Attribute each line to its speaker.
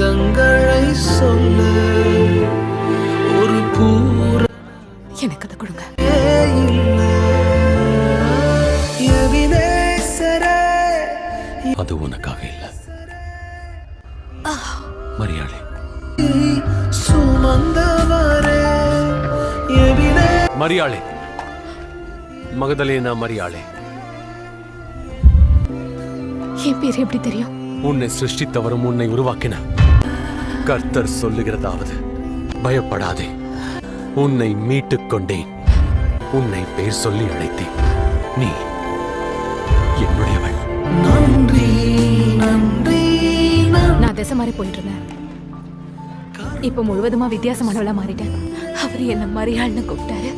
Speaker 1: சொந்தங்களை சொல்ல.
Speaker 2: ஒரு கூற எனக்கு அதை கொடுங்க. அது உனக்காக இல்ல. மரியாதை. சுமந்தவரே மரியாளே மகதலேனா மரியாளே
Speaker 1: என் பேர் எப்படி தெரியும்?
Speaker 2: உன்னை சிருஷ்டித்தவரும் உன்னை உருவாக்கின கர்த்தர் சொல்லுகிறதாவது பயப்படாதே. உன்னை மீட்டுக் கொண்டேன் உன்னை பேர் சொல்லி அழைத்தேன். நீ என்னுடையவள்.
Speaker 1: நான் திசை மாதிரி போயிட்டு இருந்தேன் இப்ப முழுவதுமா வித்தியாசமானவளா மாறிட்டேன். அவர் என்ன மரியாள்னு கூப்பிட்டாரு.